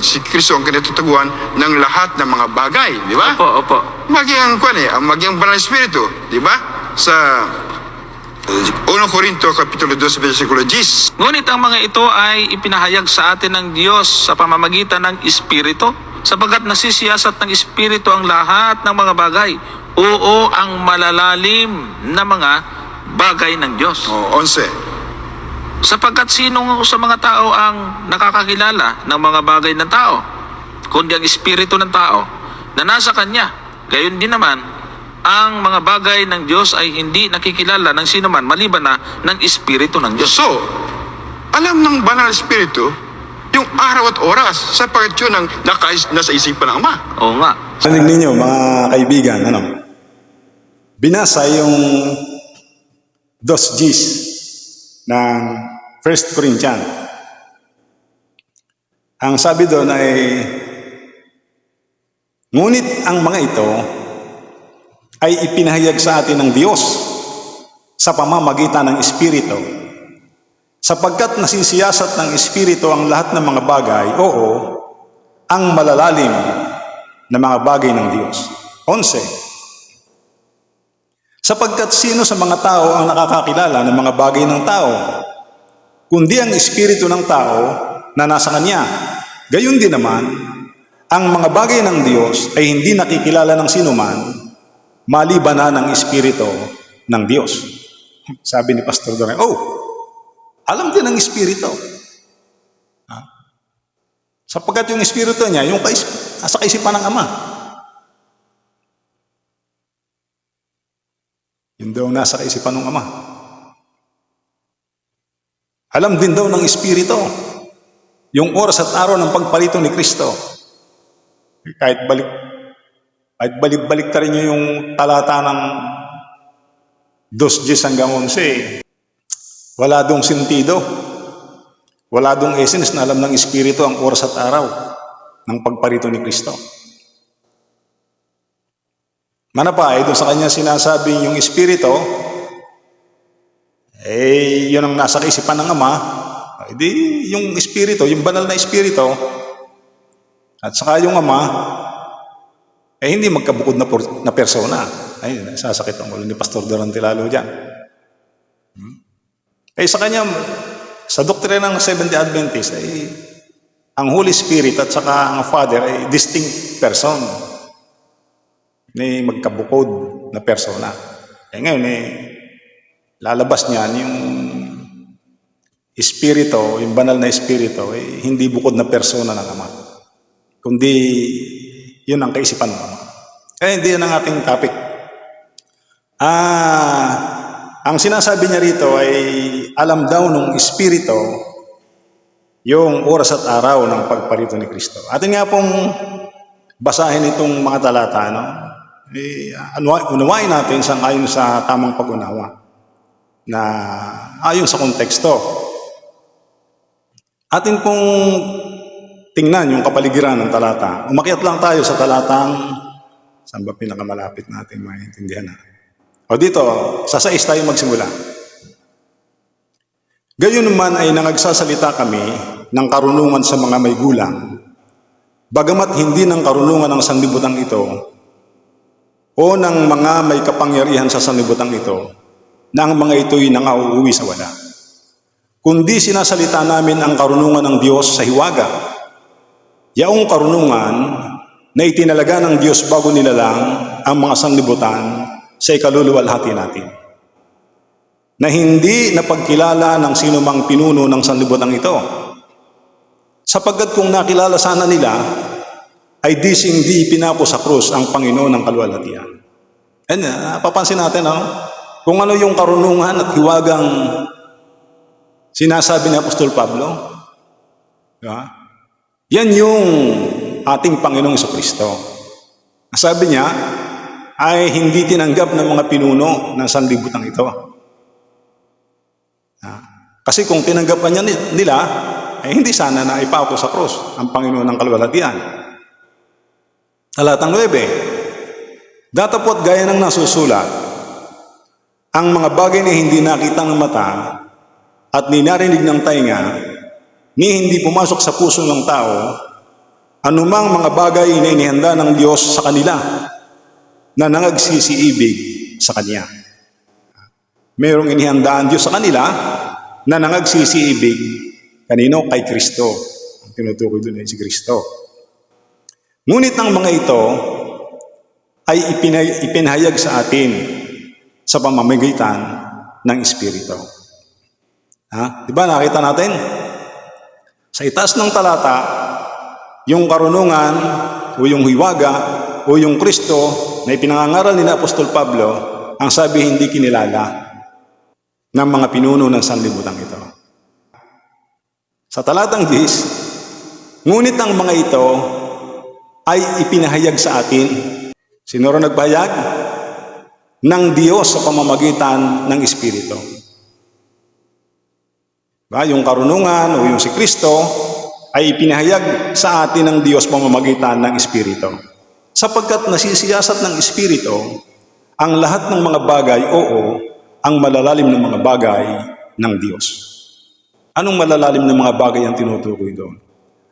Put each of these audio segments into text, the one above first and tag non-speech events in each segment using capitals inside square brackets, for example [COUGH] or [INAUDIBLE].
Si Kristo ang kinatutaguan ng lahat ng mga bagay, di ba? Opo, opo. Maging ang kwan eh, ang maging banal na espiritu, di ba? Sa uh, 1 Corinto Kapitulo 2, versikulo 10. Ngunit ang mga ito ay ipinahayag sa atin ng Diyos sa pamamagitan ng Espiritu, sapagkat nasisiyasat ng Espiritu ang lahat ng mga bagay. Oo, ang malalalim na mga bagay ng Diyos. O, 11. Sapagkat sino sa mga tao ang nakakakilala ng mga bagay ng tao? Kundi ang espiritu ng tao na nasa kanya. Gayon din naman, ang mga bagay ng Diyos ay hindi nakikilala ng sino man maliban na ng espiritu ng Diyos. So, alam ng banal na espiritu yung araw at oras sa yun ng nakais, nasa isipan ng Ama. Oo nga. Sanig ninyo mga kaibigan, ano? Binasa yung dos Gs ng 1 Corinthians. Ang sabi doon ay, Ngunit ang mga ito ay ipinahayag sa atin ng Diyos sa pamamagitan ng Espiritu. Sapagkat nasisiyasat ng Espiritu ang lahat ng mga bagay, oo, ang malalalim na mga bagay ng Diyos. 11. Sapagkat sino sa mga tao ang nakakakilala ng mga bagay ng tao? Kundi ang espiritu ng tao na nasa kanya. Gayon din naman, ang mga bagay ng Diyos ay hindi nakikilala ng sino man, maliban na ng espiritu ng Diyos. [LAUGHS] Sabi ni Pastor Doran, oh, alam din ng espiritu. Ha? Sapagkat yung espiritu niya, yung kais, sa kaisipan ng Ama. Yun daw nasa kaisipan ng Ama. Alam din daw ng Espiritu yung oras at araw ng pagpalito ni Kristo. Kahit balik kahit balik-balik ta rin nyo yung talata ng 2 hanggang 11, wala dong sentido. Wala dong essence na alam ng Espiritu ang oras at araw ng pagparito ni Kristo. Manapa, eh, doon sa kanya sinasabi yung Espiritu, eh, yun ang nasa kaisipan ng Ama, eh, di yung Espiritu, yung banal na Espiritu, at saka yung Ama, eh hindi magkabukod na, na persona. Ay, sasakit ang ulo ni Pastor Durante lalo dyan. Hmm? Eh sa kanya, sa doktrina ng Seventh-day Adventist, eh, ang Holy Spirit at saka ang Father ay distinct person. May magkabukod na persona. Eh ngayon, eh, lalabas niyan yung espiritu, yung banal na espiritu, eh, hindi bukod na persona ng Ama. Kundi yun ang kaisipan ng Ama. Eh, hindi yan ang ating topic. Ah, ang sinasabi niya rito ay alam daw ng espiritu yung oras at araw ng pagparito ni Kristo. Atin nga pong basahin itong mga talata, no? Eh, unawain natin sa ayon sa tamang pag-unawa na ayon sa konteksto. Atin pong tingnan yung kapaligiran ng talata. Umakyat lang tayo sa talatang saan ba pinakamalapit natin maintindihan na. O dito, sa sais tayo magsimula. Gayon naman ay nangagsasalita kami ng karunungan sa mga may gulang, bagamat hindi ng karunungan ng sanlibutan ito o ng mga may kapangyarihan sa sanlibutan ito, na ang mga ito'y nangauuwi sa wala. Kundi sinasalita namin ang karunungan ng Diyos sa hiwaga, yaong karunungan na itinalaga ng Diyos bago nilalang ang mga sanlibutan sa ikaluluwalhati natin na hindi napagkilala ng sino mang pinuno ng sanlibutan ito. Sapagkat kung nakilala sana nila, ay di hindi pinapo sa krus ang Panginoon ng kaluwalhatian. And uh, papansin natin, ano? kung ano yung karunungan at hiwagang sinasabi ni Apostol Pablo. Diba? Yan yung ating Panginoong Kristo. Sabi niya, ay hindi tinanggap ng mga pinuno ng sanlibutan ito. Ah, Kasi kung tinanggapan niya ni- nila, ay hindi sana na ipako sa krus ang Panginoon ng kaluwalhatian. Talatang 9. Datapot gaya ng nasusulat, ang mga bagay na hindi nakita ng mata at ninarinig ng tainga, ni hindi pumasok sa puso ng tao, anumang mga bagay na inihanda ng Diyos sa kanila na nangagsisiibig sa Kanya. Mayroong inihanda ang Diyos sa kanila na nangagsisiibig kanino? Kay Kristo. Ang tinutukoy doon ay si Kristo. Ngunit ang mga ito ay ipinahayag sa atin sa pamamagitan ng Espiritu. Ha? Di ba nakita natin? Sa itaas ng talata, yung karunungan o yung hiwaga o yung Kristo na ipinangangaral ni Apostol Pablo, ang sabi hindi kinilala ng mga pinuno ng sanlibutan ito. Sa talatang 10, ngunit ang mga ito ay ipinahayag sa atin. Sino rin nagpahayag? Ng Diyos sa pamamagitan ng Espiritu. Ba, yung karunungan o yung si Kristo ay ipinahayag sa atin ng Diyos pamamagitan ng Espiritu. Sapagkat nasisiyasat ng Espiritu ang lahat ng mga bagay, oo, ang malalalim ng mga bagay ng Diyos. Anong malalalim ng mga bagay ang tinutukoy doon?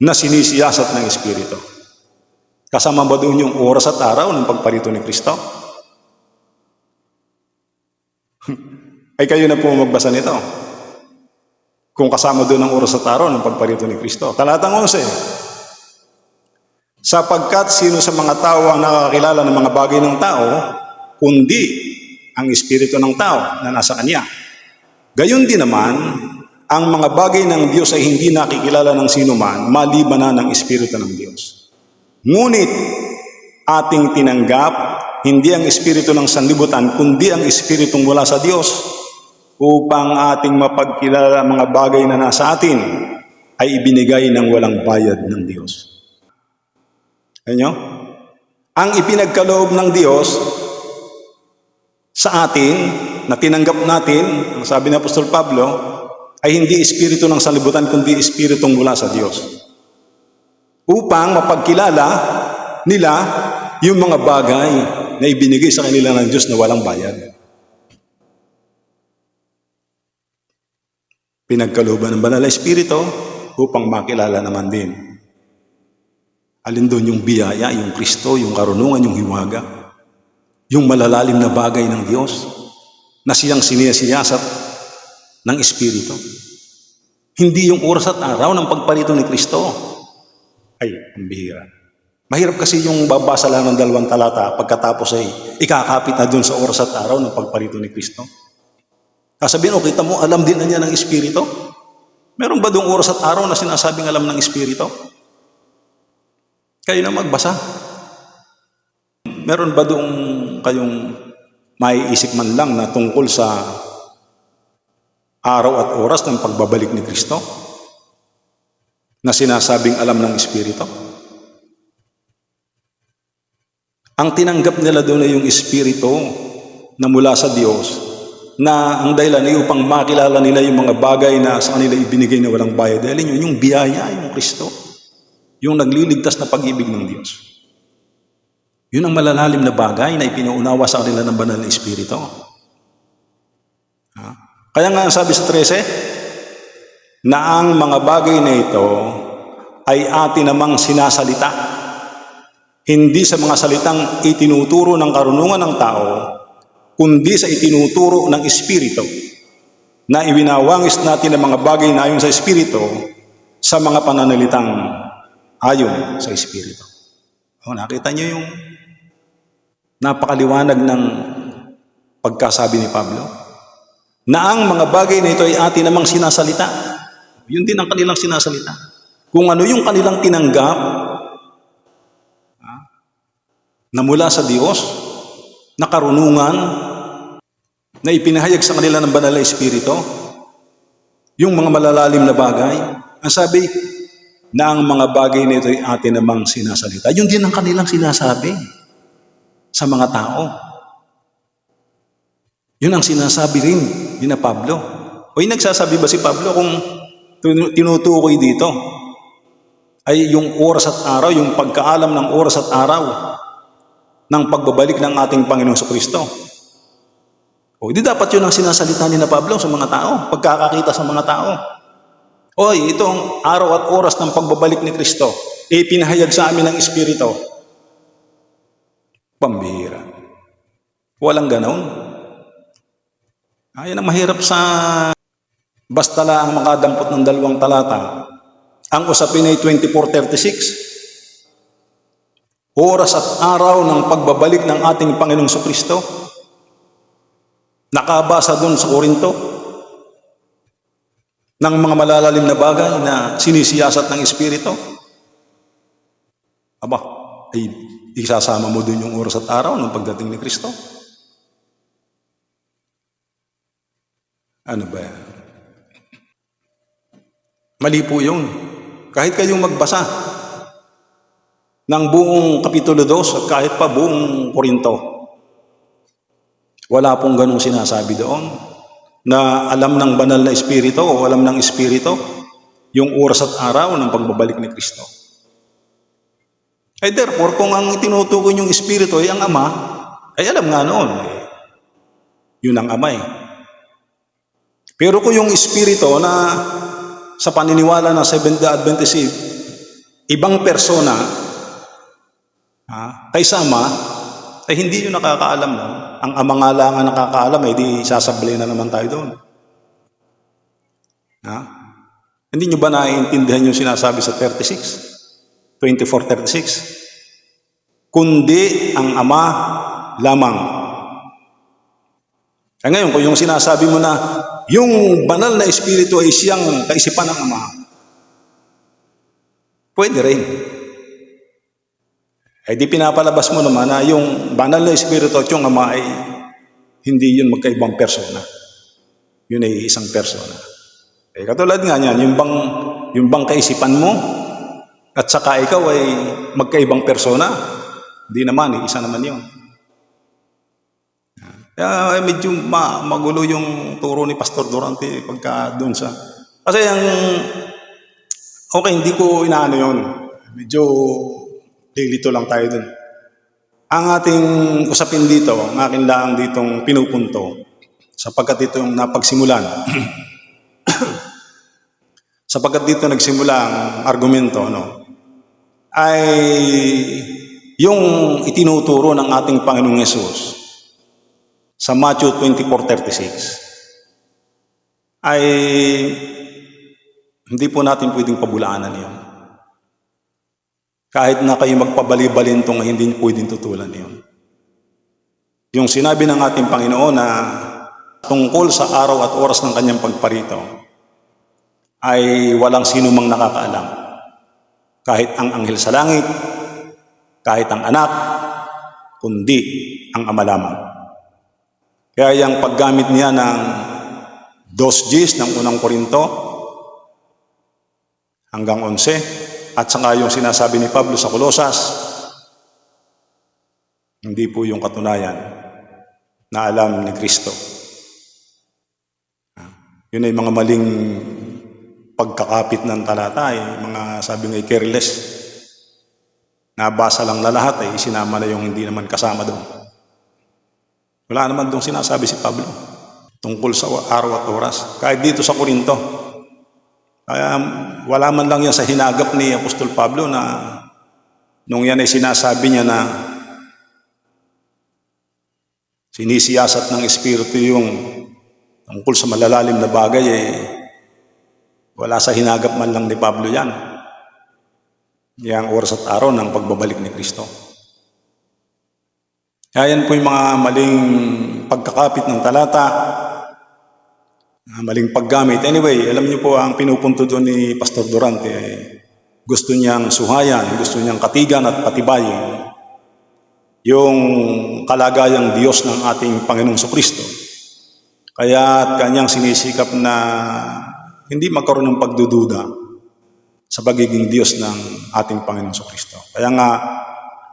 Na sinisiyasat ng Espiritu. Kasama ba doon yung oras at araw ng pagparito ni Kristo? Ay kayo na po magbasa nito. Kung kasama doon ang oras at araw ng pagparito ni Kristo. Talatang 11. Sapagkat sino sa mga tao ang nakakilala ng mga bagay ng tao, kundi ang espiritu ng tao na nasa kanya. Gayon din naman, ang mga bagay ng Diyos ay hindi nakikilala ng sino man, maliban na ng espiritu ng Diyos. Ngunit ating tinanggap hindi ang espiritu ng sanlibutan, kundi ang espiritong mula sa Diyos upang ating mapagkilala ang mga bagay na nasa atin ay ibinigay ng walang bayad ng Diyos. Ano? Ang ipinagkaloob ng Diyos sa atin, na tinanggap natin, ang sabi ni Apostol Pablo, ay hindi espiritu ng sanlibutan, kundi espiritong mula sa Diyos. Upang mapagkilala nila yung mga bagay na ibinigay sa kanila ng Diyos na walang bayad. Pinagkalooban ng banal na espiritu upang makilala naman din. Alin doon yung biyaya, yung Kristo, yung karunungan, yung hiwaga, yung malalalim na bagay ng Diyos na siyang siniyasiyasat ng Espiritu. Hindi yung oras at araw ng pagparito ni Kristo. Ay, ang bihira. Mahirap kasi yung babasa lang ng dalawang talata pagkatapos ay ikakapit na doon sa oras at araw ng pagparito ni Kristo. Kasabihin, o kita mo, alam din na niya ng Espiritu? Meron ba doong oras at araw na sinasabing alam ng Espiritu? Kayo na magbasa. Meron ba doong kayong maiisip man lang na tungkol sa araw at oras ng pagbabalik ni Kristo? Na sinasabing alam ng Espiritu? Ang tinanggap nila doon ay yung Espiritu na mula sa Diyos na ang dahilan ay upang makilala nila yung mga bagay na sa kanila ibinigay na walang bayad. Dahil yun, yung biyaya, yung Kristo. Yung nagliligtas na pag-ibig ng Diyos. Yun ang malalalim na bagay na ipinaunawa sa kanila ng banal na Espiritu. Ha? Kaya nga sabi sa 13, na ang mga bagay na ito ay atin namang sinasalita. Hindi sa mga salitang itinuturo ng karunungan ng tao, kundi sa itinuturo ng Espiritu na iwinawangis natin ang mga bagay na ayon sa Espiritu sa mga pananalitang ayon sa Espiritu. O, nakita niyo yung napakaliwanag ng pagkasabi ni Pablo? Na ang mga bagay na ito ay atin namang sinasalita. Yun din ang kanilang sinasalita. Kung ano yung kanilang tinanggap ha, na mula sa Diyos, na karunungan, na ipinahayag sa kanila ng banal na Espiritu, yung mga malalalim na bagay, ang sabi, na ang mga bagay na ito ay atin namang sinasalita. Yun din ang kanilang sinasabi sa mga tao. Yun ang sinasabi rin ni Pablo. O nagsasabi ba si Pablo kung tinutukoy dito ay yung oras at araw, yung pagkaalam ng oras at araw ng pagbabalik ng ating Panginoong sa Kristo. O di dapat yun ang sinasalita ni na Pablo sa mga tao, pagkakakita sa mga tao. Oy, itong araw at oras ng pagbabalik ni Kristo. ipinahayag sa amin ng Espiritu. Pambihira. Walang ganon. Ayan ang mahirap sa basta lang makadampot ng dalawang talata. Ang usapin ay 2436. Oras at araw ng pagbabalik ng ating Panginoong Kristo. Nakabasa doon sa Korinto ng mga malalalim na bagay na sinisiyasat ng Espiritu. Aba, ay isasama mo doon yung oras at araw ng pagdating ni Kristo. Ano ba yan? Mali po yun. Kahit kayong magbasa ng buong Kapitulo 2 at kahit pa buong Korinto, wala pong ganong sinasabi doon na alam ng banal na Espiritu o alam ng Espiritu yung oras at araw ng pagbabalik ni Kristo. Ay therefore, kung ang tinutukoy yung Espiritu ay ang Ama, ay alam nga noon, eh, yun ang Ama eh. Pero kung yung Espiritu na sa paniniwala ng Seventh-day Adventist, ibang persona ha, kaysa Ama, ay hindi yun nakakaalam lang ang nakakaalam, eh di sasablay na naman tayo doon. Ha? Hindi nyo ba naiintindihan yung sinasabi sa 36? 24-36? Kundi ang Ama lamang. Kaya ngayon, kung yung sinasabi mo na yung banal na espiritu ay siyang kaisipan ng Ama, pwede rin. Ay di pinapalabas mo naman na yung banal na espiritu at yung Ama ay hindi yun magkaibang persona. Yun ay isang persona. Eh, katulad nga niyan, yung bang, yung bang kaisipan mo at saka ikaw ay magkaibang persona, hindi naman, eh, isa naman yun. Kaya eh, medyo ma magulo yung turo ni Pastor Durante pagka doon sa... Kasi ang... Okay, hindi ko inaano yun. Medyo lilito lang tayo dun. Ang ating usapin dito, ang akin lang ditong pinupunto, sapagkat ito yung napagsimulan. [CLEARS THROAT] sapagkat dito nagsimula ang argumento, no? ay yung itinuturo ng ating Panginoong Yesus sa Matthew 24.36 ay hindi po natin pwedeng pabulaanan yun. Kahit na kayo magpabali-balin itong hindi pwedeng tutulan yun. Yung sinabi ng ating Panginoon na tungkol sa araw at oras ng kanyang pagparito ay walang sino mang nakakaalam. Kahit ang anghel sa langit, kahit ang anak, kundi ang ama lamang. Kaya yung paggamit niya ng dos Gs ng unang Korinto hanggang 11 at saka yung sinasabi ni Pablo sa Kolosas, hindi po yung katunayan na alam ni Kristo. Yun ay mga maling pagkakapit ng talata, eh, mga sabi nga careless. Nabasa lang na lahat, eh, sinama na yung hindi naman kasama doon. Wala naman doon sinasabi si Pablo tungkol sa araw at oras. Kahit dito sa Korinto. Kaya wala man lang yan sa hinagap ni Apostol Pablo na nung yan ay sinasabi niya na sinisiyasat ng Espiritu yung tungkol sa malalalim na bagay eh wala sa hinagap man lang ni Pablo yan. Yang oras at araw ng pagbabalik ni Kristo. Kaya yan po yung mga maling pagkakapit ng talata, maling paggamit. Anyway, alam niyo po ang pinupunto doon ni Pastor Durante ay gusto niyang suhayan, gusto niyang katigan at patibayin yung kalagayang Diyos ng ating Panginoong Kristo. Kaya kanyang sinisikap na hindi magkaroon ng pagdududa sa pagiging Diyos ng ating Panginoong Kristo. Kaya nga,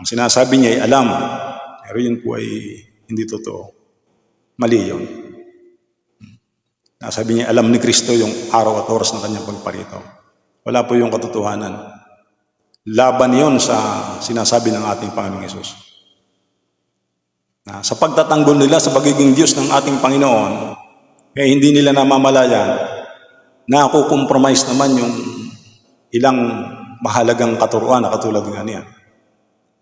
ang sinasabi niya ay alam, pero yun po ay hindi totoo. Mali yun. Nasabi niya, alam ni Kristo yung araw at oras ng kanyang pagparito. Wala po yung katotohanan. Laban yon sa sinasabi ng ating Panginoong Yesus. Na sa pagtatanggol nila sa pagiging Diyos ng ating Panginoon, kaya hindi nila namamalayan na ako compromise naman yung ilang mahalagang katuruan na katulad nga niya.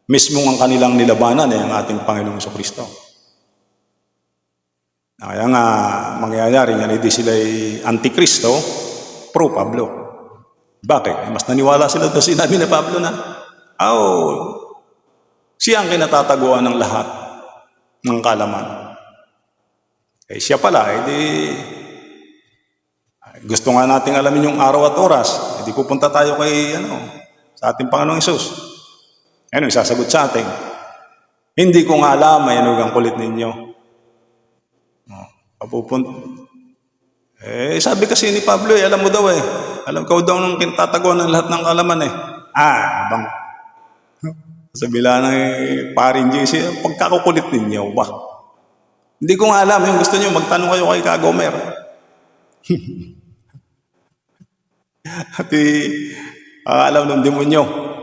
Mismo ang kanilang nilabanan ay ang ating Panginoong Kristo. Kaya nga, mangyayari nga, hindi sila antikristo, pro Pablo. Bakit? Eh, Mas naniwala sila doon sinabi ni Pablo na, oh, siya ang kinatataguan ng lahat ng kalaman. Eh siya pala, eh di, gusto nga nating alamin yung araw at oras, eh di pupunta tayo kay, ano, sa ating Panginoong Isus. Ano, isasagot sa atin. Hindi ko nga alam, ano ang kulit ninyo. Papupunt. Eh, sabi kasi ni Pablo, eh, alam mo daw eh. Alam ko daw nung kinatataguan ng lahat ng kalaman eh. Ah, bang. Sabi lang ng paring JC, pagkakukulit ninyo ba? Hindi ko nga alam, yung gusto nyo, magtanong kayo kay Kagomer. [LAUGHS] At uh, alam ng demonyo.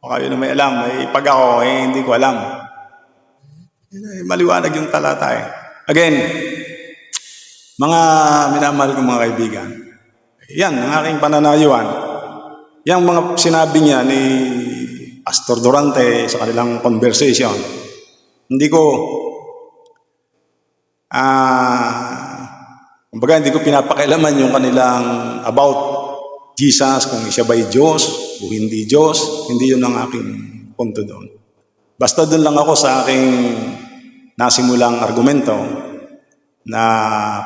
O kayo na may alam, may pag ako, eh, hindi ko alam. Eh, maliwanag yung talata eh. Again, mga minamahal kong mga kaibigan, yan ang aking pananayuan. Yang mga sinabi niya ni Pastor Durante sa kanilang conversation, hindi ko, ah, kumbaga hindi ko pinapakailaman yung kanilang about Jesus, kung siya ba'y Diyos o hindi Diyos, hindi yun ang aking punto doon. Basta doon lang ako sa aking nasimulang argumento na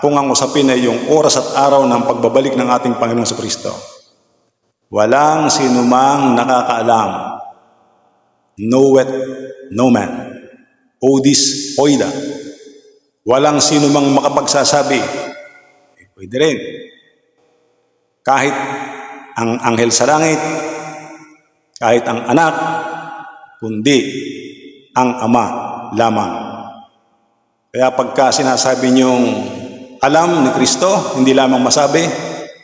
kung ang usapin ay yung oras at araw ng pagbabalik ng ating Panginoong sa Kristo. Walang sinumang nakakaalam. Knoweth no man. Odis oida. Walang sinumang makapagsasabi. Eh, pwede rin. Kahit ang anghel sa langit, kahit ang anak, kundi ang ama lamang. Kaya pagka sinasabi niyong alam ni Kristo, hindi lamang masabi,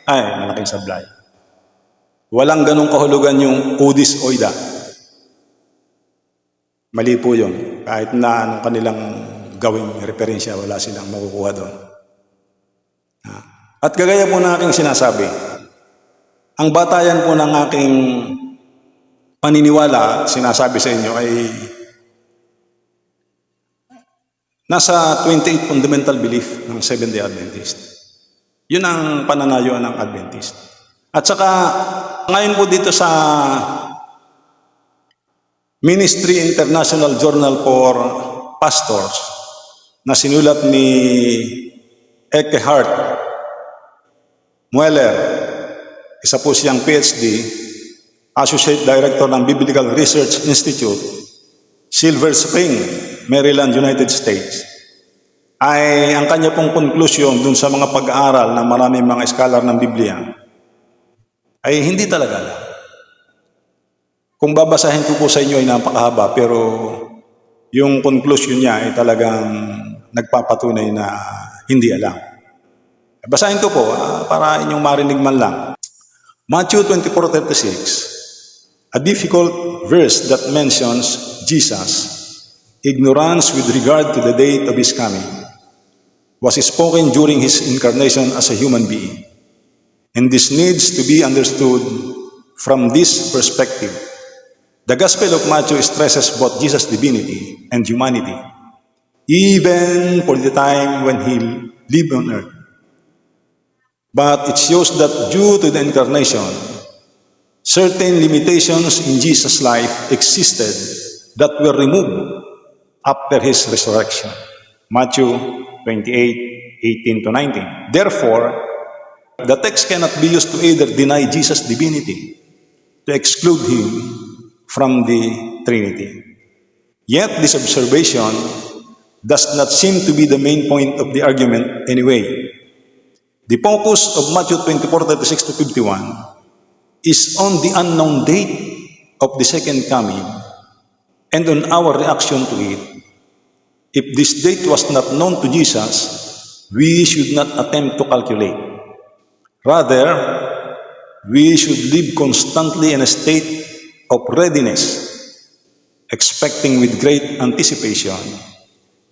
ay, malaking sablay. Walang ganong kahulugan yung udis oida. Mali po yun. Kahit na anong kanilang gawing referensya, wala silang makukuha doon. Ah. At kagaya po ng aking sinasabi, ang batayan po ng aking paniniwala, sinasabi sa inyo, ay nasa 28 fundamental belief ng Seventh-day Adventist. Yun ang pananayuan ng Adventist. At saka, ngayon po dito sa Ministry International Journal for Pastors na sinulat ni Eckhart Mueller, isa po siyang PhD, Associate Director ng Biblical Research Institute, Silver Spring, Maryland, United States, ay ang kanya pong conclusion dun sa mga pag-aaral ng maraming mga scholar ng Biblia ay hindi talaga alam. Kung babasahin ko po sa inyo ay napakahaba pero yung conclusion niya ay talagang nagpapatunay na hindi alam. Basahin ko po ah, para inyong marinig man lang. Matthew 24:36, a difficult verse that mentions Jesus ignorance with regard to the date of his coming was spoken during his incarnation as a human being. And this needs to be understood from this perspective. The Gospel of Matthew stresses both Jesus' divinity and humanity, even for the time when he lived on earth. But it shows that due to the incarnation, certain limitations in Jesus' life existed that were removed after his resurrection. Matthew 28, 18 to 19. Therefore, the text cannot be used to either deny Jesus' divinity, to exclude him from the Trinity. Yet this observation does not seem to be the main point of the argument anyway. The focus of Matthew 24, 36 to 51 is on the unknown date of the second coming and on our reaction to it. If this date was not known to Jesus, we should not attempt to calculate. Rather, we should live constantly in a state of readiness, expecting with great anticipation,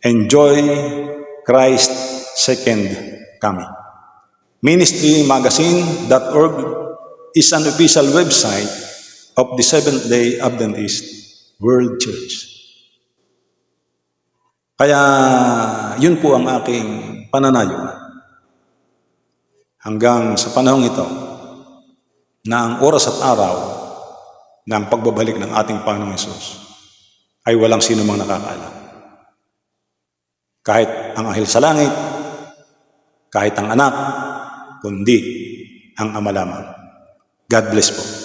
enjoy Christ's second coming. Ministrymagazine.org is an official website of the Seventh-day Adventist World Church. Kaya yun po ang aking pananayo hanggang sa panahong ito na ang oras at araw ng pagbabalik ng ating Panginoong Yesus ay walang sino mang nakakaalam. Kahit ang anghel sa langit, kahit ang anak, kundi ang ama lamang. God bless po.